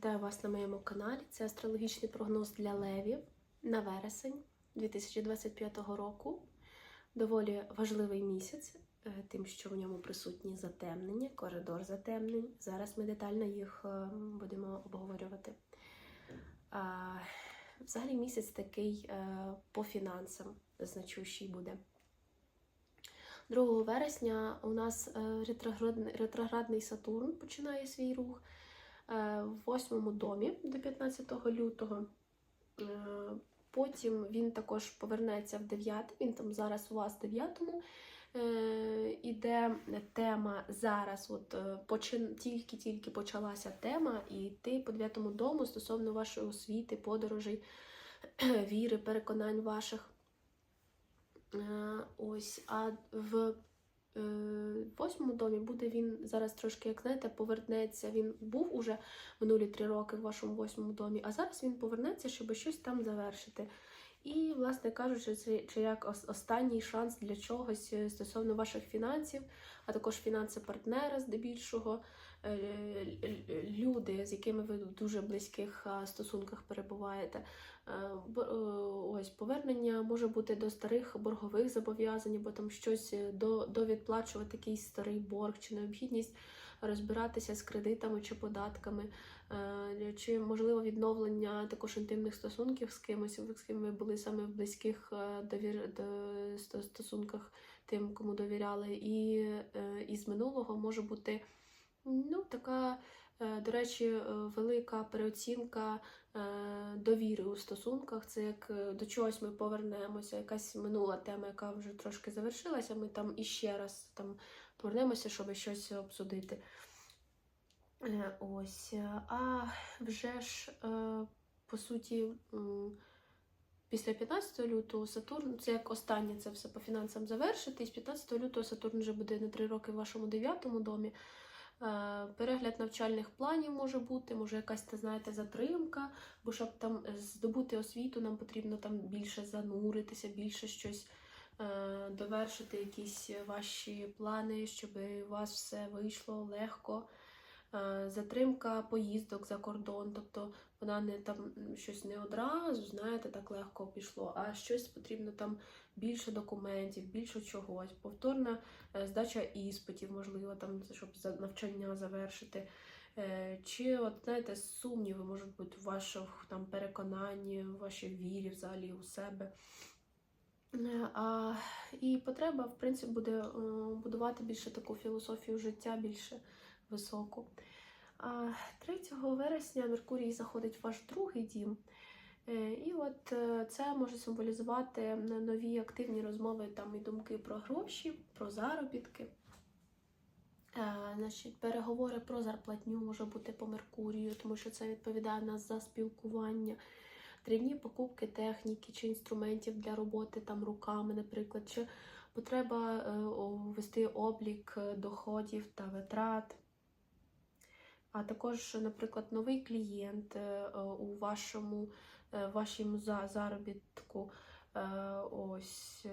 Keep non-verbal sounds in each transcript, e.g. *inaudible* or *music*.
Вітаю вас на моєму каналі. Це астрологічний прогноз для левів на вересень 2025 року. Доволі важливий місяць, е, тим, що в ньому присутні затемнення, коридор затемнень. Зараз ми детально їх е, будемо обговорювати. Взагалі місяць такий е, по фінансам значущий буде. 2 вересня у нас ретроградний, Сатурн починає свій рух в восьмому домі до 15 лютого. Е, Потім він також повернеться в 9, він там зараз у вас в 9 е, іде тема зараз. От е, почин, тільки-тільки почалася тема, і йти по 9 дому стосовно вашої освіти, подорожей, *clears throat* віри, переконань ваших. Е, Ось, а в восьмому домі буде він зараз трошки, як знаєте, повернеться. Він був уже минулі три роки в вашому восьмому домі, а зараз він повернеться, щоб щось там завершити. І, власне кажучи, це чи як останній шанс для чогось е, стосовно ваших фінансів, а також фінанси партнера здебільшого. Е, Люди, з якими ви в дуже близьких стосунках перебуваєте, Е, е, ось повернення може бути до старих боргових зобов'язань, бо там щось е, до, довідплачувати якийсь старий борг чи необхідність розбиратися з кредитами чи податками, е, чи можливо відновлення також інтимних стосунків з кимось, з ким ви були саме в близьких е, довір стосунках тим, кому довіряли, і е, із минулого може бути ну така. е, До речі, е, велика переоцінка е, довіри у стосунках. Це як до чогось ми повернемося, якась минула тема, яка вже трошки завершилася. Ми там іще раз там повернемося, щоб щось обсудити. Ось. А вже ж, по суті, після 15 лютого Сатурн, це як останнє це все по фінансам завершити. І з 15 лютого Сатурн вже буде на 3 роки в вашому 9 домі. Е, Перегляд навчальних планів може бути, може якась, та, знаєте, затримка, бо щоб там е, здобути освіту, нам потрібно там більше зануритися, більше щось е, довершити, якісь ваші плани, щоб у вас все вийшло легко. Е, Затримка поїздок за кордон, тобто вона не там щось не одразу, знаєте, так легко пішло, а щось потрібно там більше документів, більше чогось, повторна е, здача іспитів, можливо, там, щоб навчання завершити. Е, Чи, от, знаєте, сумніви можуть бути в ваших там переконанні, в вашій вірі взагалі у себе. А, і потреба, в принципі, буде будувати більше таку філософію життя, більше високу. А 3 вересня Меркурій заходить в ваш другий дім. Е, І от е, це може символізувати нові активні розмови там і думки про гроші, про заробітки. Е, Значить, переговори про зарплатню може бути по Меркурію, тому що це відповідає нас за спілкування. Дрібні покупки техніки чи інструментів для роботи там руками, наприклад, чи потреба вести облік доходів та витрат. А також, наприклад, новий клієнт е, е, у вашому е, вашому заробітку, ось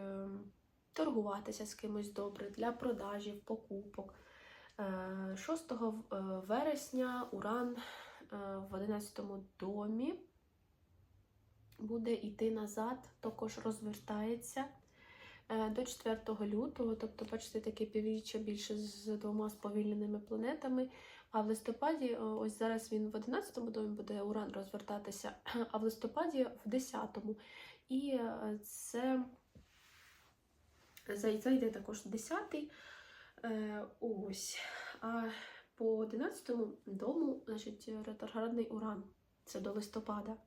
торгуватися з кимось добре для продажів, покупок. Е, 6 е, вересня Уран в 11 домі буде йти назад, також розвертається до 4 лютого, тобто, бачите, таке півріччя більше з двома сповільненими планетами. А в листопаді, е, ось зараз він в 11-му домі буде Уран розвертатися, *clears throat* а в листопаді в 10-му. І е, це зайде також 10-й. Е, Ось. А по 11-му дому, значить, ретроградний уран. Це до листопада.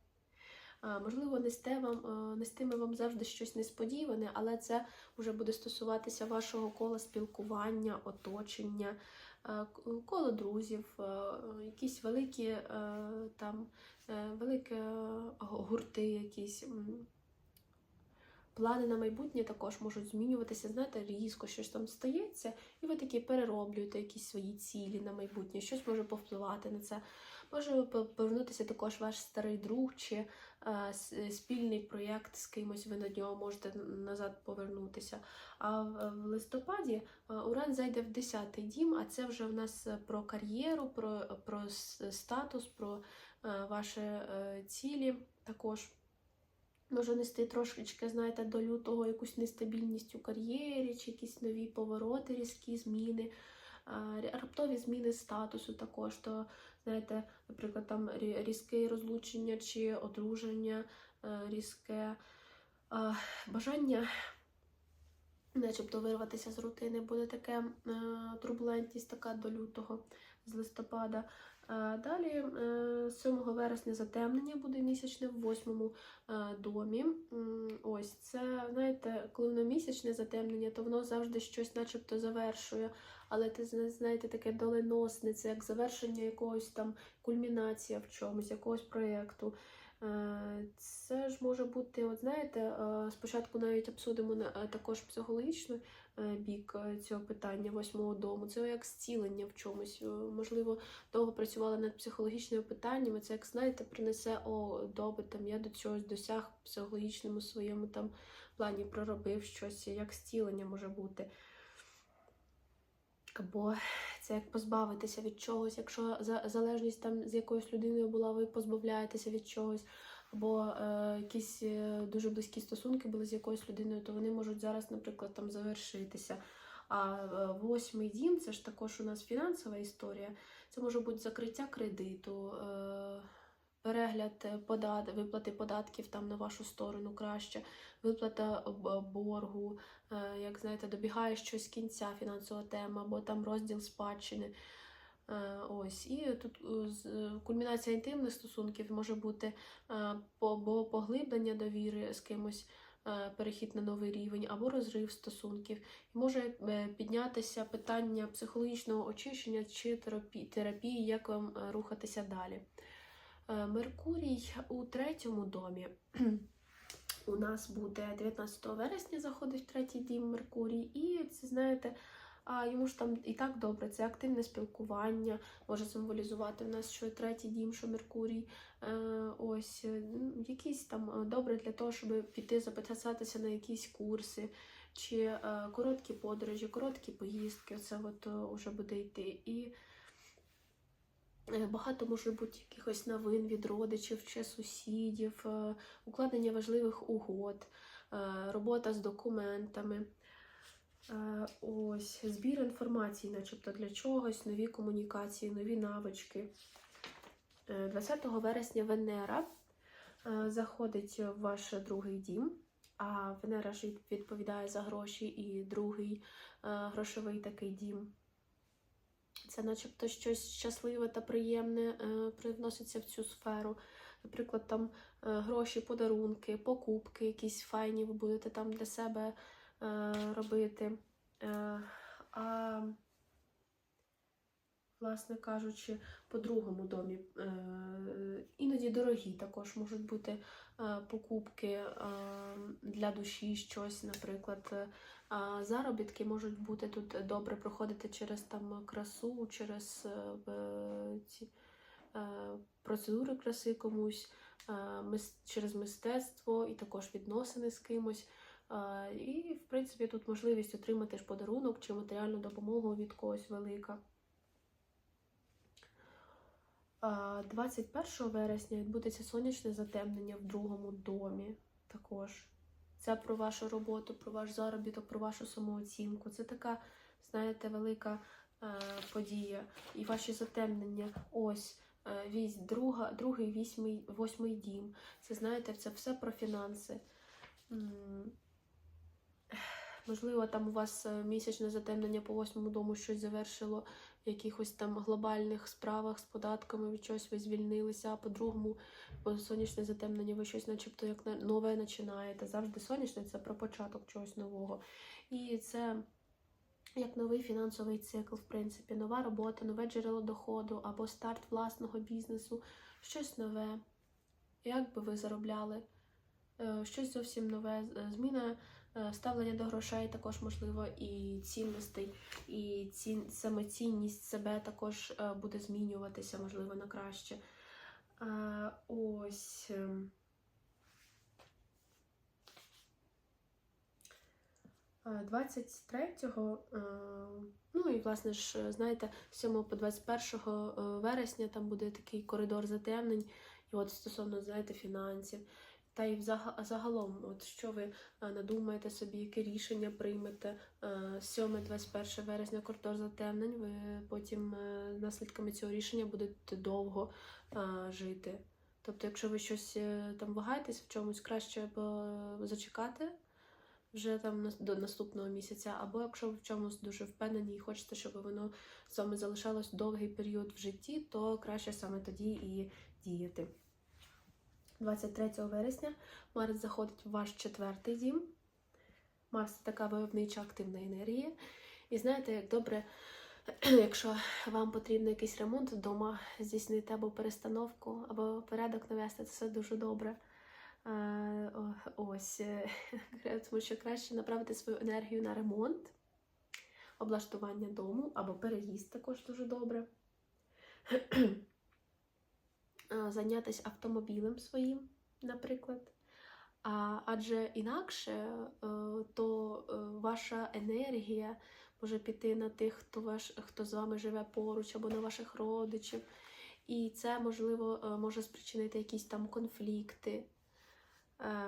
Можливо, несте вам, нестиме вам завжди щось несподіване, але це вже буде стосуватися вашого кола спілкування, оточення, коло друзів, е, якісь великі е, там е, великі е, гурти, якісь. Плани на майбутнє також можуть змінюватися, знаєте, різко щось там стається, і ви такі перероблюєте якісь свої цілі на майбутнє, щось може повпливати на це. Може повернутися також ваш старий друг чи е, с- спільний проєкт з кимось, ви на нього можете назад повернутися. А в, листопаді е, Уран зайде в 10-й дім, а це вже в нас е, про кар'єру, про, про статус, про е, ваші е, цілі також. Може нести трошечки, знаєте, до лютого якусь нестабільність у кар'єрі, чи якісь нові повороти, різкі зміни, е, раптові зміни статусу також. То, знаєте, наприклад, там рі- різке розлучення чи одруження, е, різке бажання, начебто вирватися з рутини, буде таке е, турбулентність така до лютого, з листопада. Е, Далі, е, 7 вересня затемнення буде місячне в восьмому е, домі. Ось це, знаєте, коли воно місячне затемнення, то воно завжди щось начебто завершує. Але зна- знаєте, таке доленосне, це як завершення якогось там кульмінація в чомусь, якогось проєкту. Е, Це ж може бути, от знаєте, е, спочатку навіть обсудимо е, також психологічний бік цього питання восьмого дому. Це як зцілення в чомусь. Можливо, довго працювала над психологічними питаннями. Це як знаєте, принесе о, добре, там я до чогось досяг психологічному своєму там плані, проробив щось, як зцілення може бути. Або це як позбавитися від чогось, якщо за- залежність там з якоюсь людиною була, ви позбавляєтеся від чогось, або е, якісь е, дуже близькі стосунки були з якоюсь людиною, то вони можуть зараз, наприклад, там завершитися. А е, восьмий дім це ж також у нас фінансова історія. Це може бути закриття кредиту, е, перегляд е, подат, виплати податків там на вашу сторону краще, виплата боргу, е, як знаєте, добігає щось кінця фінансова тема, або там розділ спадщини. Е, Ось, і тут кульмінація інтимних стосунків може бути або поглиблення довіри з кимось, перехід на новий рівень, або розрив стосунків. І може піднятися питання психологічного очищення чи терапії, як вам рухатися далі. Е, Меркурій у третьому домі. У нас буде 19 вересня заходить в третій дім Меркурій, і це знаєте, йому ж там і так добре, це активне спілкування, може символізувати в нас, що третій дім, що Меркурій. Е, ось е, якісь там добре для того, щоб піти записатися на якісь курси, чи короткі подорожі, короткі поїздки. Це от уже буде йти. І Багато може бути якихось новин від родичів чи сусідів, е, укладення важливих угод, е, робота з документами. Е, Ось збір інформації, начебто для чогось, нові комунікації, нові навички. Е, 20 вересня Венера е, заходить в ваш другий дім, а Венера ж відповідає за гроші і другий е, грошовий такий дім. Це начебто щось щасливе та приємне е, привноситься в цю сферу. Наприклад, там е, гроші, подарунки, покупки, якісь файні ви будете там для себе е, робити. Е, а, власне кажучи, по другому домі е, іноді дорогі також можуть бути е, покупки е, для душі, щось, наприклад. заробітки можуть бути тут добре проходити через там красу, через ці процедури краси комусь, через мистецтво і також відносини з кимось. І, в принципі, тут можливість отримати ж подарунок чи матеріальну допомогу від когось велика. А 21 вересня відбудеться сонячне затемнення в другому домі також. Це про вашу роботу, про ваш заробіток, про вашу самооцінку. Це така, знаєте, велика е, подія. І ваші затемнення. Ось е, вісь, друга, другий, вісьмий, восьмий дім. Це знаєте, це все про фінанси. Можливо, там у вас е, місячне затемнення по восьмому дому щось завершило в якихось там глобальних справах з податками, від чогось ви звільнилися, а по другому сонячне затемнення, ви щось, начебто, як нове починаєте. Завжди сонячне це про початок чогось нового. І це як новий фінансовий цикл, в принципі, нова робота, нове джерело доходу або старт власного бізнесу, щось нове. Як би ви заробляли? Е, Щось зовсім нове, Е, зміна ставлення до грошей також можливо, і цінностей, і цін, самоцінність себе також е, буде змінюватися, можливо, на краще. Ось. ем. Е, 23-го, е, ну і власне ж, знаєте, з 7 по 21 е, вересня там буде такий коридор затемнень, і от стосовно, знаєте, фінансів. Та й загалом, от що ви е, надумаєте собі, яке рішення приймете е, 7-21 вересня коридор затемнень, ви потім е, наслідками цього рішення будете довго е, жити. Тобто, якщо ви щось е, там вагаєтесь в чомусь, краще б зачекати вже там до наступного місяця, або якщо ви в чомусь дуже впевнені і хочете, щоб воно з залишалось довгий період в житті, то краще саме тоді і діяти. 23 вересня Марс заходить в ваш четвертий дім. Марс це така войовнича активна енергія. І знаєте, як добре, *clears throat* якщо вам потрібен якийсь ремонт вдома здійснити або перестановку, або порядок навести, це все дуже добре. Ось, е, *laughs* тому що краще направити свою енергію на ремонт, облаштування дому або переїзд також дуже добре. *clears throat* Е, Зайнятися автомобілем своїм, наприклад. А, адже інакше е, то е, ваша енергія може піти на тих, хто, ваш, хто з вами живе поруч, або на ваших родичів. І це, можливо, може спричинити якісь там конфлікти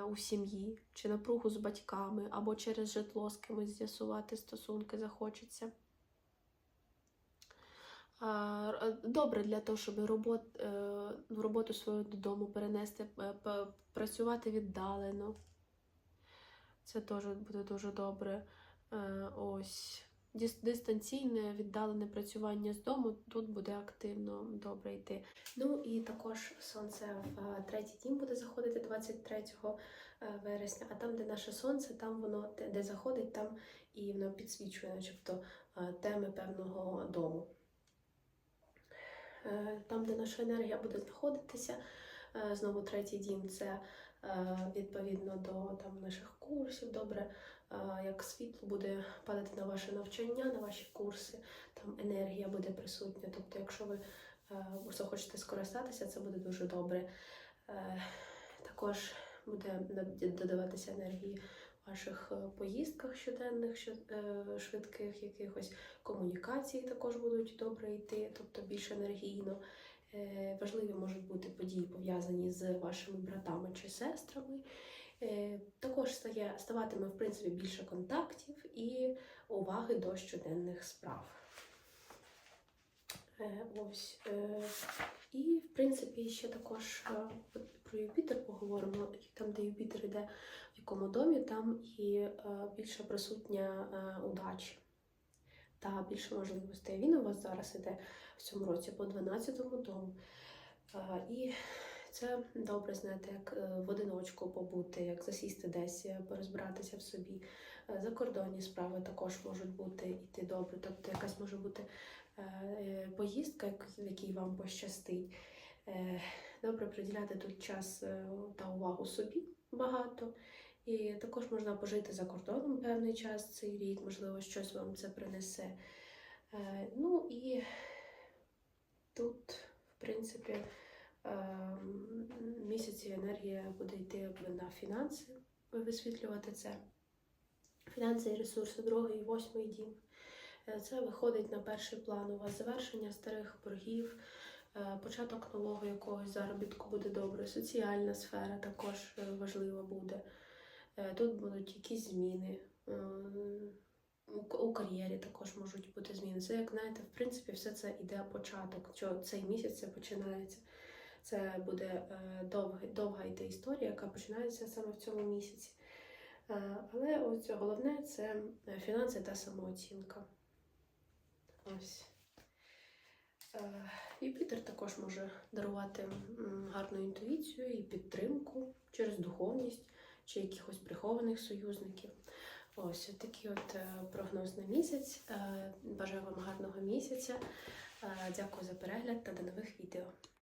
у сім'ї, чи напругу з батьками, або через житло з кимось з'ясувати стосунки захочеться. Р- Добре для того, щоб робот, е, роботу свою додому перенести, е, працювати віддалено. Це теж буде дуже добре. Е, Ось. Дистанційне віддалене працювання з дому тут буде активно добре йти. Ну і також сонце в е, третій дім буде заходити 23 е, вересня, а там, де наше сонце, там воно де, заходить, там і воно підсвічує, начебто, е, теми певного дому. Е, Там, де наша енергія буде знаходитися, е, знову третій дім це е, відповідно до там, наших курсів. Добре, як світло буде падати на ваше навчання, на ваші курси, там енергія буде присутня. Тобто, якщо ви захочете скористатися, це буде дуже добре. Також буде додаватися енергії ваших е, поїздках щоденних, що- е, швидких якихось комунікації також будуть добре йти, тобто більш енергійно. Е, Важливі можуть бути події пов'язані з вашими братами чи сестрами. Також стає, ставатиме в принципі більше контактів і уваги до щоденних справ. Е, Ось. е, І, в принципі, ще також е, про Юпітер поговоримо. Там, де Юпітер йде в якому домі, там і більше присутня удачі та більше можливостей. Він у вас зараз іде в цьому році по 12-му дому. І це добре, знаєте, як в одиночку побути, як засісти десь, порозбиратися в собі. Е, Закордонні справи також можуть бути йти добре. Тобто якась може бути е, е, поїздка, в якій вам пощастить. Добре приділяти тут час та увагу собі багато. І також можна пожити за кордоном певний час цей рік, можливо, щось вам це принесе. Ну і тут, в принципі, місяці енергія буде йти на фінанси, висвітлювати це. Фінанси і ресурси, другий і восьмий дім. Е, Це виходить на перший план. У вас завершення старих боргів, е, початок нового якогось заробітку буде добре. Соціальна сфера також е, важлива буде. Тут будуть якісь зміни. У кар'єрі також можуть бути зміни. Це, як знаєте, в принципі, все це іде початок. Що цей місяць це починається. Це буде довга, довга йде історія, яка починається саме в цьому місяці. Е, Але ось головне це е, фінанси та самооцінка. Ось. Е, Юпітер також може дарувати гарну інтуїцію і підтримку через духовність чи якихось прихованих союзників. Ось такий от е, прогноз на місяць. Е, Бажаю вам гарного місяця. Е, Дякую за перегляд та до нових відео.